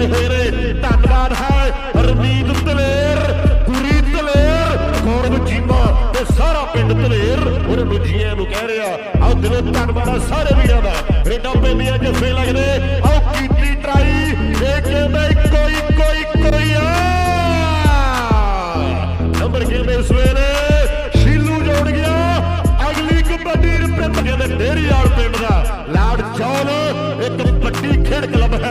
ਆਏ ਹੋਏ ਨੇ ਧੰਨਵਾਦ ਹੈ ਰਮੀਤ ਦਲੇਰ ਗੁਰੀ ਦਲੇਰ ਗੌਰਵ ਚੀਮਾ ਤੇ ਸਾਰਾ ਪਿੰਡ ਦਲੇਰ। ਉਹਨਾਂ ਨੂੰ ਜੀਆਂ ਨੂੰ ਕਹਿ ਰਿਹਾ, ਆਓ ਦਿਲੋਂ ਧੰਨਵਾਦ ਆ ਸਾਰੇ ਵੀਰਾਂ ਦਾ। ਰੇਡਾ ਪੈਂਦੀਆਂ ਜੱਫੇ ਲੱਗਦੇ, ਆਓ ਕੀਤੀ ਟਰਾਈ ਇਹ ਕਹਿੰਦਾ ਇੱਕੋ ਇੱਕੋ ਇੱਕੋ ਆ। ਨੰਬਰ ਕਹਿੰਦੇ ਸਵੇਰੇ ਸ਼ੀਲੂ ਜੋੜ ਗਿਆ, ਅਗਲੀ ਕਬੱਡੀ ਰਿਪਿੰਦ ਕਹਿੰਦੇ ਡੇਰੀ ਵਾਲ ਪਿੰਡ ਦਾ। ਲਾਡ ਚੌਲ, ਇੱਕ ਵੱਡੀ ਖੇਡ ਕਲੱਬ ਹੈ।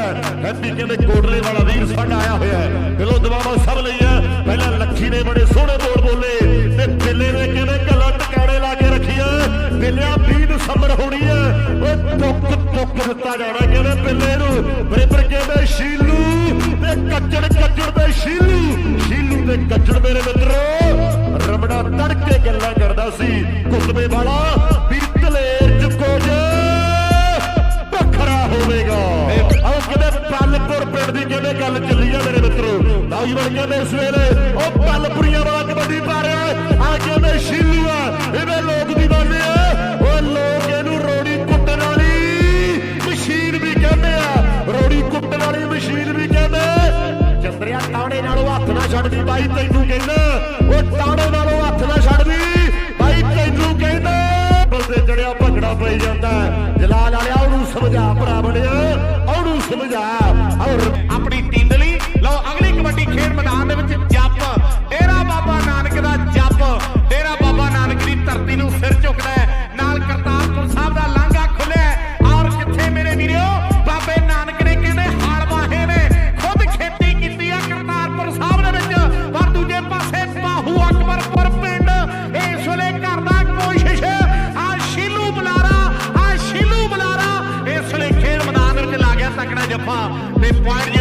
ਹੈਪੀ ਕਹਿੰਦੇ ਕੋਟਲੇ ਵਾਲਾ ਵੀਰ ਸਾਡਾ ਆਇਆ ਹੋਇਆ ਹੈ। ਦਿਲੋਂ ਦਵਾਵਾ ਸਭ ਲਈ ਹੈ। ਪਹਿਲਾਂ ਲੱਖੀ ਨੇ ਬੜੇ ਸੋਹਣੇ ਬੋਲ ਬੋਲੇ। ਤੇ ਦਿੱਲੇ ਨੇ ਕਹਿੰਦੇ ਗੱਲਾਂ ਟਿਕਾਣੇ ਲਾ ਕੇ ਰੱਖੀਆਂ? ਦਿੱਲਿਆ 20 ਦਸੰਬਰ ਹੋਣੀ ਹੈ। ਉਹ ਟੁੱਕ ਟੁੱਕ ਦਿੱਤਾ ਜਾਣਾ ਕਹਿੰਦੇ ਬਿੱਲੇ ਨੂੰ? ਬਰੇਬਰ ਕਹਿੰਦੇ ਸ਼ੀਲੂ ਤੇ ਕੱਜੜ ਕੱਜੜ ਦੇ ਸ਼ੀਲੂ। ਸ਼ੀਲੂ ਤੇ ਕੱਜੜ ਮੇਰੇ ਮਿੱਤਰੋ। ਰਮਣਾ ਤੜਕੇ ਗੱਲਾਂ ਕਰਦਾ ਸੀ। ਕੁੱਤਬੇ ਵਾਲਾ ਮਿੱਤਰੋ ਲਾਈ ਬਣ ਕਹਿੰਦੇ ਇਸ ਵੇਲੇ ਉਹ ਪਲਪੁਰੀਆਂ ਵਾਲਾ ਕਬੱਡੀ ਪਾ ਰਿਹਾ ਆ ਕਹਿੰਦੇ ਸ਼ੀਲੂ ਆ। ਇਹਦੇ ਲੋਕ ਦੀਵਾਨੇ ਆ। ਉਹ ਲੋਕ ਇਹਨੂੰ ਰੋੜੀ ਕੁੱਟਣ ਵਾਲੀ ਮਸ਼ੀਨ ਵੀ ਕਹਿੰਦੇ ਆ। ਰੋੜੀ ਕੁੱਟਣ ਵਾਲੀ ਮਸ਼ੀਨ ਵੀ ਕਹਿੰਦੇ ਚੰਦਰਿਆ ਤਾੜੇ ਨਾਲੋਂ ਹੱਥ ਨਾ ਛੱਡਦੀ, ਬਾਈ ਤੈਨੂੰ ਕਹਿੰਦਾ। ਉਹ ਤਾੜੇ ਨਾਲੋਂ ਹੱਥ ਨਾ ਛੱਡਦੀ, ਬਾਈ ਤੈਨੂੰ ਕਹਿੰਦਾ। ਬਲਦੇ ਚੜਿਆ ਭੰਗੜਾ ਪਈ ਜਾਂਦਾ। ਜਲਾਲ ਵਾਲਿਆ ਉਹਨੂੰ ਸਮਝਾ, ਭਰਾ ਬਣਿਆ। ਉਹਨੂੰ ਸਮਝਾ। ਜੱਫਾ ਤੇ